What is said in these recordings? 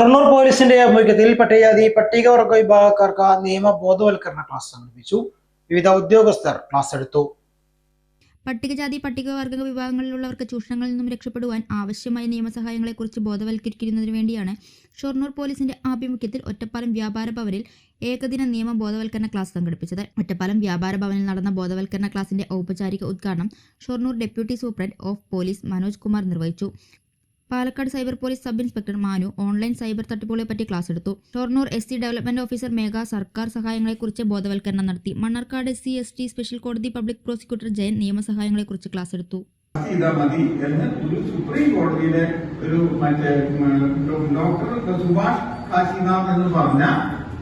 ഷൊർണൂർ പോലീസിന്റെ ആഭിമുഖ്യത്തിൽ പട്ടികജാതി പട്ടികവർഗ വിഭാഗക്കാർക്ക് നിയമ ബോധവൽക്കരണ ക്ലാസ് സംഘടിപ്പിച്ചു വിവിധ ഉദ്യോഗസ്ഥർ ക്ലാസ് എടുത്തു. പട്ടികജാതി പട്ടികവർഗ വിഭാഗങ്ങളിലുള്ളവർക്ക് ചൂഷണങ്ങളിൽ നിന്നും രക്ഷപ്പെടുവാൻ ആവശ്യമായ നിയമസഹായങ്ങളെക്കുറിച്ച് ബോധവൽക്കരിക്കുന്നതിന് വേണ്ടിയാണ് ഷൊർണൂർ പോലീസിന്റെ ആഭിമുഖ്യത്തിൽ ഒറ്റപ്പാലം വ്യാപാര ഭവനിൽ ഏകദിന നിയമ ബോധവൽക്കരണ ക്ലാസ് സംഘടിപ്പിച്ചത്. ഒറ്റപ്പാലം വ്യാപാര ഭവനിൽ നടന്ന ബോധവൽക്കരണ ക്ലാസിന്റെ ഔപചാരിക ഉദ്ഘാടനം Shoranur deputy superintendent of police Manoj Kumar നിർവഹിച്ചു. Palakkad cyber police sub inspector Manu online cyber തട്ടിപ്പുകളെ പറ്റി ക്ലാസ് എടുത്തു. Shoranur S C development officer Megha സർക്കാർ സഹായങ്ങളെക്കുറിച്ച് ബോധവൽക്കരണം നടത്തി. Mannarkkad C S T special കോടതി പബ്ലിക് പ്രോസിക്യൂട്ടർ ജയൻ നിയമസഹായങ്ങളെക്കുറിച്ച് ക്ലാസ് എടുത്തു. മതി എന്ന് ഒരു സുപ്രീം കോടതിയിലെ ഒരു മറ്റേ ഡോക്ടർ സുഭാഷ് കാശിനാഥ് എന്ന് പറഞ്ഞ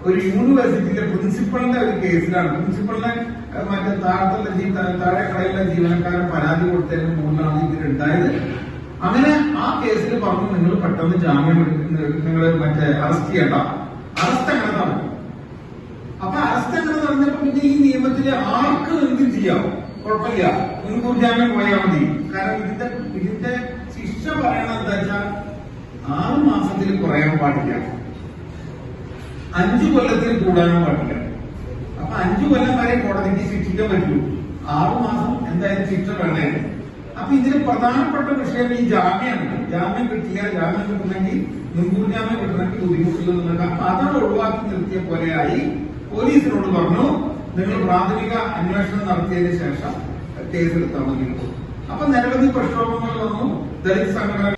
ഒരു യൂണിവേഴ്സിറ്റിയിലെ പ്രിൻസിപ്പളിന്റെ ഒരു കേസിലാണ്. പ്രിൻസിപ്പളിനെ മറ്റേ താഴത്തുള്ള താഴെ കടയിലെ ജീവനക്കാരൻ പരാതി കൊടുത്തതിന് മുകളിലാണ് ഇതിലുണ്ടായത് അങ്ങനെ ആ കേസിൽ പറഞ്ഞു നിങ്ങൾ പെട്ടെന്ന് ജാമ്യം നിങ്ങൾ മറ്റേ അറസ്റ്റ് ചെയ്യണ്ട. അറസ്റ്റ് അങ്ങനെ നടക്കും. അപ്പൊ അറസ്റ്റ് അങ്ങനെ നടന്നപ്പോ പിന്നെ ഈ നിയമത്തിലെ ആർക്ക് എന്ത് ചെയ്യാം? കുഴപ്പമില്ല. മുൻകൂർ ജാമ്യം പോയാൽ മതി. കാരണം ഇതിന്റെ ഇതിന്റെ ശിക്ഷ പറയണത് എന്താ വെച്ചാൽ ആറ് മാസത്തിൽ കുറയാൻ പാടില്ല. അഞ്ചു കൊല്ലത്തിൽ കൂടാനും പാടില്ല. അപ്പൊ അഞ്ചു കൊല്ലം വരെ കോടതിക്ക് ശിക്ഷിക്കാൻ പറ്റൂ. ആറു മാസം എന്തായാലും ശിക്ഷ വേണേ അപ്പൊ ഇതിന് പ്രധാനപ്പെട്ട വിഷയം ഈ ജാമ്യമാണ് ജാമ്യം കിട്ടിയ ജാമ്യം കിട്ടണമെങ്കിൽ മുൻകൂർ ജാമ്യം കിട്ടണമെങ്കിൽ ബുദ്ധിമുട്ടില്ലെന്നുണ്ട് അപ്പൊ അതാണ് ഒഴിവാക്കി നിർത്തിയ പോലെയായി പോലീസിനോട് പറഞ്ഞു നിങ്ങൾ പ്രാഥമിക അന്വേഷണം നടത്തിയതിനു ശേഷം കേസെടുത്താൽ മതി അപ്പൊ നിരവധി പ്രക്ഷോഭങ്ങൾ വന്നു. ദളിത് സംഘടന